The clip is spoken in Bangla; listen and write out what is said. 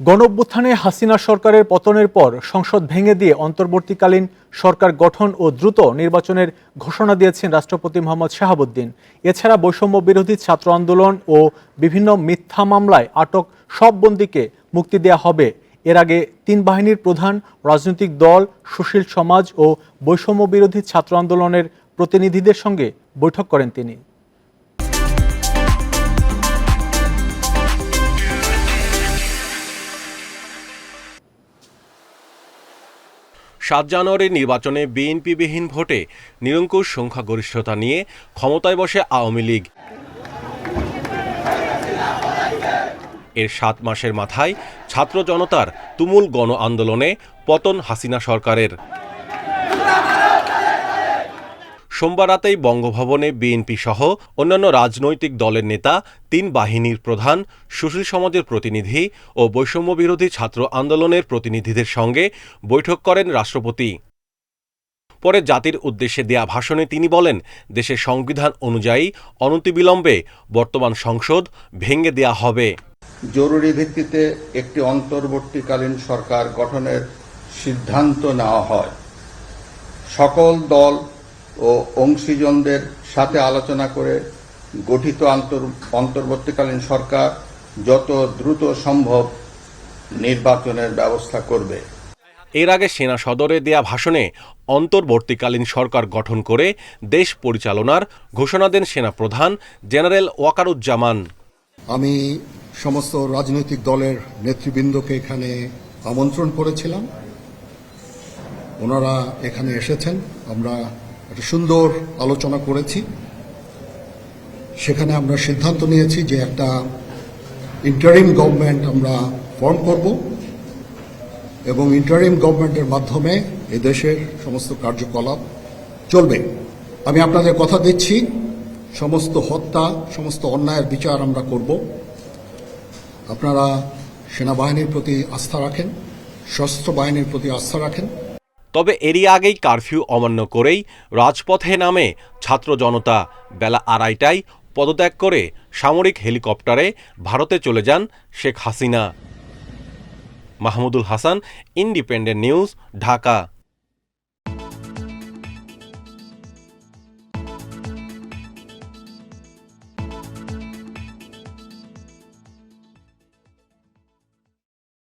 গণঅভ্যুত্থানে হাসিনা সরকারের পতনের পর সংসদ ভেঙে দিয়ে অন্তর্বর্তীকালীন সরকার গঠন ও দ্রুত নির্বাচনের ঘোষণা দিয়েছেন রাষ্ট্রপতি মোহাম্মদ শাহাবুদ্দিন। এছাড়া বৈষম্য বিরোধী ছাত্র আন্দোলন ও বিভিন্ন মিথ্যা মামলায় আটক সব বন্দীকে মুক্তি দেওয়া হবে। এর আগে তিন বাহিনীর প্রধান, রাজনৈতিক দল, সুশীল সমাজ ও বৈষম্য বিরোধী ছাত্র আন্দোলনের প্রতিনিধিদের সঙ্গে বৈঠক করেন তিনি। সাত জানুয়ারির নির্বাচনে বিএনপিবিহীন ভোটে নিরঙ্কুশ সংখ্যাগরিষ্ঠতা নিয়ে ক্ষমতায় বসে আওয়ামী লীগ। এর সাত মাসের মাথায় ছাত্র জনতার তুমুল গণ আন্দোলনে পতন হাসিনা সরকারের। সোমবার রাতেই বঙ্গভবনে বিএনপি সহ অন্যান্য রাজনৈতিক দলের নেতা, তিন বাহিনীর প্রধান, সুশীল সমাজের প্রতিনিধি ও বৈষম্য বিরোধী ছাত্র আন্দোলনের প্রতিনিধিদের সঙ্গে বৈঠক করেন রাষ্ট্রপতি। পরে জাতির উদ্দেশ্যে দেয়া ভাষণে তিনি বলেন, দেশের সংবিধান অনুযায়ী অনতিবিলম্বে বর্তমান সংসদ ভেঙে দেয়া হবে। জরুরি ভিত্তিতে একটি অন্তর্বর্তীকালীন সরকার গঠনের সিদ্ধান্ত নেওয়া হয়। সকল দল ও অংশীজনদের সাথে আলোচনা করে গঠিত অন্তর্বর্তীকালীন সরকার যত দ্রুত সম্ভব নির্বাচনের ব্যবস্থা করবে। এর আগে সেনা সদরে দেয়া ভাষণে অন্তর্বর্তীকালীন সরকার গঠন করে দেশ পরিচালনার ঘোষণা দেন সেনাপ্রধান জেনারেল ওয়াকারুজ্জামান। আমি সমস্ত রাজনৈতিক দলের নেতৃবৃন্দকে এখানে আমন্ত্রণ করেছিলাম। ওনারা এখানে এসেছেন। আমরা একটা সুন্দর আলোচনা করেছি। সেখানে আমরা সিদ্ধান্ত নিয়েছি যে একটা ইন্টারিম গভর্নমেন্ট আমরা ফর্ম করব এবং ইন্টারিম গভর্নমেন্টের মাধ্যমে এদেশের সমস্ত কার্যকলাপ চলবে। আমি আপনাদের কথা দিচ্ছি, সমস্ত হত্যা, সমস্ত অন্যায়ের বিচার আমরা করব। আপনারা সেনাবাহিনীর প্রতি আস্থা রাখেন, সশস্ত্র বাহিনীর প্রতি আস্থা রাখেন। তবে এরই আগেই কারফিউ অমান্য করেই রাজপথে নামে ছাত্র জনতা বেলা আড়াইটায় পদত্যাগ করে সামরিক হেলিকপ্টারে ভারতে চলে যান Sheikh Hasina. Mahmudul Hasan, independent news, Dhaka.